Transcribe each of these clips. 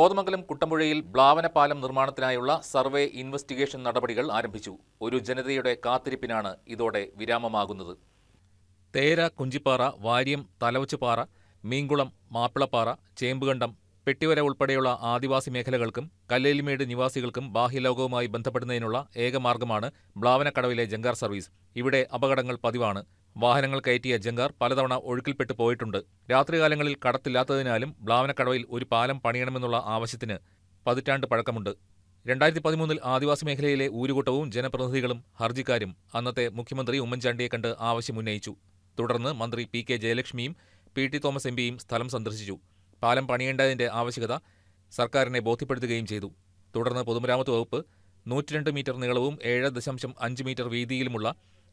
കോതമംഗലം കുട്ടമ്പുഴയിൽ ബ്ലാവന പാലം നിർമ്മാണത്തിനായുള്ള survey investigation നടപടികൾ ആരംഭിച്ചു. ഒരു ജനതയുടെ കാത്തിരിപ്പിനാണ് ഇതോടെ വിരാമമാകുന്നത്. തേര കുഞ്ചിപ്പാറ വാര്യം തലവച്ചുപാറ മീങ്കുളം മാപ്പിളപ്പാറ ചേമ്പുകണ്ടം പെട്ടിവര ഉൾപ്പെടെയുള്ള ആദിവാസി മേഖലകൾക്കും കല്ലേലിമേട് നിവാസികൾക്കും ബാഹ്യലോകവുമായി ബന്ധപ്പെടുന്നതിനുള്ള ഏക മാർഗമാണ് ബ്ലാവനക്കടവിലെ ജങ്കാർ സർവീസ്. ഇവിടെ അപകടങ്ങൾ പതിവാണ്. വാഹനങ്ങൾ കയറ്റിയ ജങ്കാർ പലതവണ ഒഴുക്കിൽപ്പെട്ട് പോയിട്ടുണ്ട്. രാത്രികാലങ്ങളിൽ കടത്തില്ലാത്തതിനാലും ബ്ലാവനക്കടവിൽ ഒരു പാലം പണിയണമെന്നുള്ള ആവശ്യത്തിന് പതിറ്റാണ്ട് പഴക്കമുണ്ട്. രണ്ടായിരത്തി പതിമൂന്നിൽ ആദിവാസി മേഖലയിലെ ഊരുകൂട്ടവും ജനപ്രതിനിധികളും ഹർജിക്കാരും അന്നത്തെ മുഖ്യമന്ത്രി ഉമ്മൻചാണ്ടിയെ കണ്ട് ആവശ്യമുന്നയിച്ചു. തുടർന്ന് മന്ത്രി പി കെ ജയലക്ഷ്മിയും പി ടി തോമസ് എം സ്ഥലം സന്ദർശിച്ചു. പാലം പണിയേണ്ടതിന്റെ ആവശ്യകത സർക്കാരിനെ ബോധ്യപ്പെടുത്തുകയും ചെയ്തു. തുടർന്ന് പൊതുമരാമത്ത് വകുപ്പ് നൂറ്റിരണ്ട് മീറ്റർ നീളവും ഏഴ് ദശാംശം അഞ്ച് മീറ്റർ വീതിയിലുമുള്ള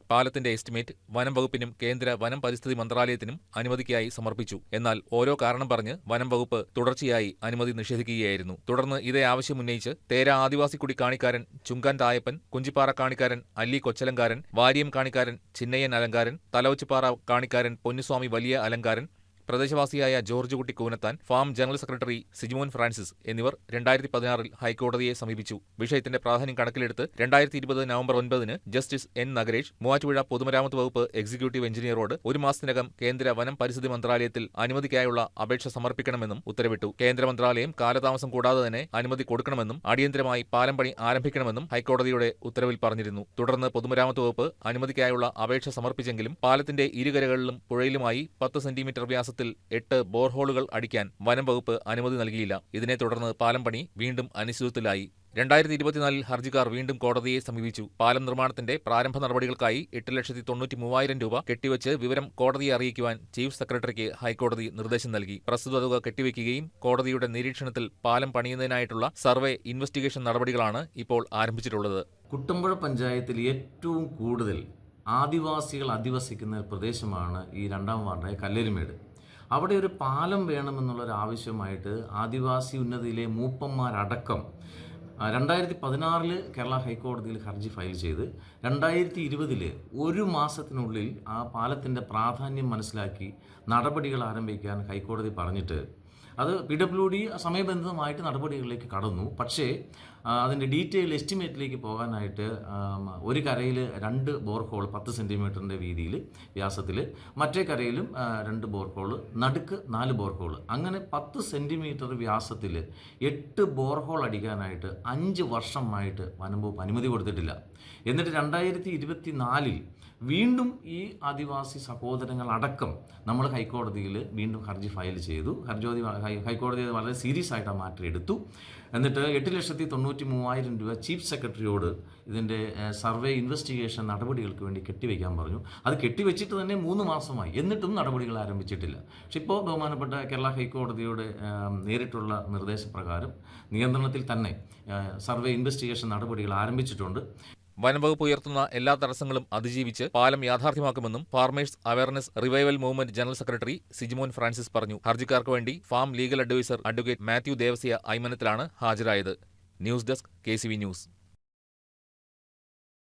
പാലത്തിന്റെ എസ്റ്റിമേറ്റ് വനം വകുപ്പിനും കേന്ദ്ര വനം പരിസ്ഥിതി മന്ത്രാലയത്തിനും അനുമതിക്കായി സമർപ്പിച്ചു. എന്നാൽ ഓരോ കാരണം പറഞ്ഞ് വനം വകുപ്പ് തുടർച്ചയായി അനുമതി നിഷേധിക്കുകയായിരുന്നു. തുടർന്ന് ഇതേ ആവശ്യമുന്നയിച്ച് തേര ആദിവാസി കുടി കാണിക്കാരൻ ചുങ്കാൻ തായപ്പൻ കുഞ്ചിപ്പാറ കാണിക്കാരൻ അല്ലി കൊച്ചലങ്കാരൻ വാര്യം കാണിക്കാരൻ ചിന്നയ്യൻ അലങ്കാരൻ തലവച്ചിപ്പാറ കാണിക്കാരൻ പൊന്നുസ്വാമി വലിയ അലങ്കാരൻ പ്രദേശവാസിയായ George Kutty Koonathan FARM general secretary Sijimon Francis എന്നിവർ രണ്ടായിരത്തി പതിനാറിൽ ഹൈക്കോടതിയെ സമീപിച്ചു. വിഷയത്തിന്റെ പ്രാധാന്യം കണക്കിലെടുത്ത് രണ്ടായിരത്തി ഇരുപത് നവംബർ ഒൻപതിന് ജസ്റ്റിസ് എൻ നഗരേഷ് മൂവാറ്റുപുഴ പൊതുമരാമത്ത് വകുപ്പ് എക്സിക്യൂട്ടീവ് എഞ്ചിനീയറോട് ഒരു മാസത്തിനകം കേന്ദ്ര വനം പരിസ്ഥിതി മന്ത്രാലയത്തിൽ അനുമതിക്കായുള്ള അപേക്ഷ സമർപ്പിക്കണമെന്നും ഉത്തരവിട്ടു. കേന്ദ്ര മന്ത്രാലയം കാലതാമസം കൂടാതെ തന്നെ അനുമതി കൊടുക്കണമെന്നും അടിയന്തരമായി പാലം പണി ആരംഭിക്കണമെന്നും ഹൈക്കോടതിയുടെ ഉത്തരവിൽ പറഞ്ഞിരുന്നു. തുടർന്ന് പൊതുമരാമത്ത് വകുപ്പ് അനുമതിക്കായുള്ള അപേക്ഷ സമർപ്പിച്ചെങ്കിലും പാലത്തിന്റെ ഇരുകരകളിലും പുഴയിലുമായി പത്ത് സെന്റിമീറ്റർ വ്യാസത്തിൽ എട്ട് ബോർഹോളുകൾ അടിക്കാൻ വനംവകുപ്പ് അനുമതി നൽകിയില്ല. ഇതിനെ തുടർന്ന് പാലം പണി വീണ്ടും അനിശ്ചിതത്വത്തിലായി. രണ്ടായിരത്തി ഇരുപത്തിനാലിൽ ഹർജിക്കാർ വീണ്ടും കോടതിയെ സമീപിച്ചു. പാലം നിർമ്മാണത്തിന്റെ പ്രാരംഭ നടപടികൾക്കായി എട്ട് ലക്ഷത്തി തൊണ്ണൂറ്റി മൂവായിരം രൂപ കെട്ടിവച്ച് വിവരം കോടതിയെ അറിയിക്കുവാൻ ചീഫ് സെക്രട്ടറിക്ക് ഹൈക്കോടതി നിർദ്ദേശം നൽകി. പ്രസ്തുത തുക കെട്ടിവയ്ക്കുകയും കോടതിയുടെ നിരീക്ഷണത്തിൽ പാലം പണിയുന്നതിനായിട്ടുള്ള സർവേ ഇൻവെസ്റ്റിഗേഷൻ നടപടികളാണ് ഇപ്പോൾ ആരംഭിച്ചിട്ടുള്ളത്. കുട്ടമ്പുഴ പഞ്ചായത്തിൽ ഏറ്റവും കൂടുതൽ ആദിവാസികൾ അധിവസിക്കുന്ന പ്രദേശമാണ് ഈ രണ്ടാം വാർഡായ കല്ലേലുമേട് അവിടെ ഒരു പാലം വേണമെന്നുള്ളൊരു ആവശ്യമായിട്ട് ആദിവാസി ഉന്നതിയിലെ മൂപ്പന്മാരടക്കം രണ്ടായിരത്തി പതിനാറിൽ കേരള ഹൈക്കോടതിയിൽ ഹർജി ഫയൽ ചെയ്ത് രണ്ടായിരത്തി ഇരുപതിൽ ഒരു മാസത്തിനുള്ളിൽ ആ പാലത്തിന്റെ പ്രാധാന്യം മനസ്സിലാക്കി നടപടികൾ ആരംഭിക്കാൻ ഹൈക്കോടതി പറഞ്ഞിട്ട് അത് പി ഡബ്ല്യു ഡി സമയബന്ധിതമായിട്ട് നടപടികളിലേക്ക് കടന്നു. പക്ഷേ അതിന്റെ ഡീറ്റെയിൽ എസ്റ്റിമേറ്റിലേക്ക് പോകാനായിട്ട് ഒരു കരയിൽ രണ്ട് ബോർഹോൾ പത്ത് സെന്റിമീറ്ററിന്റെ വീതിയിൽ വ്യാസത്തിൽ മറ്റേ കരയിലും രണ്ട് ബോർഹോൾ നടുക്ക് നാല് ബോർഹോൾ. അങ്ങനെ പത്ത് സെന്റിമീറ്റർ വ്യാസത്തിൽ എട്ട് ബോർഹോൾ അടിക്കാനായിട്ട് അഞ്ച് വർഷമായിട്ട് വനംവകുപ്പ് അനുമതി കൊടുത്തിട്ടില്ല. എന്നിട്ട് രണ്ടായിരത്തി ഇരുപത്തി നാലിൽ വീണ്ടും ഈ ആദിവാസി സഹോദരങ്ങൾ അടക്കം നമ്മൾ ഹൈക്കോടതിയിൽ വീണ്ടും ഹർജി ഫയൽ ചെയ്തു. ഹർജോതി ഹൈ- ഹൈക്കോടതി അത് വളരെ സീരിയസ് ആയിട്ട് ആ മാറ്റർ എടുത്തു. എന്നിട്ട് എട്ട് ലക്ഷത്തി തൊണ്ണൂറ്റി മൂവായിരം രൂപ ചീഫ് സെക്രട്ടറിയോട് ഇതിന്റെ സർവേ ഇൻവെസ്റ്റിഗേഷൻ നടപടികൾക്ക് വേണ്ടി കെട്ടിവെക്കാൻ പറഞ്ഞു. അത് കെട്ടിവെച്ചിട്ട് തന്നെ മൂന്ന് മാസമായി. എന്നിട്ടും നടപടികൾ ആരംഭിച്ചിട്ടില്ല. പക്ഷെ ഇപ്പോൾ ബഹുമാനപ്പെട്ട കേരള ഹൈക്കോടതിയുടെ നേരിട്ടുള്ള നിർദ്ദേശപ്രകാരം നിയന്ത്രണത്തിൽ തന്നെ സർവേ ഇൻവെസ്റ്റിഗേഷൻ നടപടികൾ ആരംഭിച്ചിട്ടുണ്ട്. വനംവകുപ്പ് ഉയർത്തുന്ന എല്ലാ തടസ്സങ്ങളും അതിജീവിച്ച് പാലം യാഥാർത്ഥ്യമാക്കുമെന്നും farmers awareness revival movement general secretary Sijimon Francis പറഞ്ഞു. ഹർജിക്കാർക്ക് വേണ്ടി FARM legal adviser advocate Mathew Devasia അയ്മനത്തിലാണ് ഹാജരായത്. News desk K news.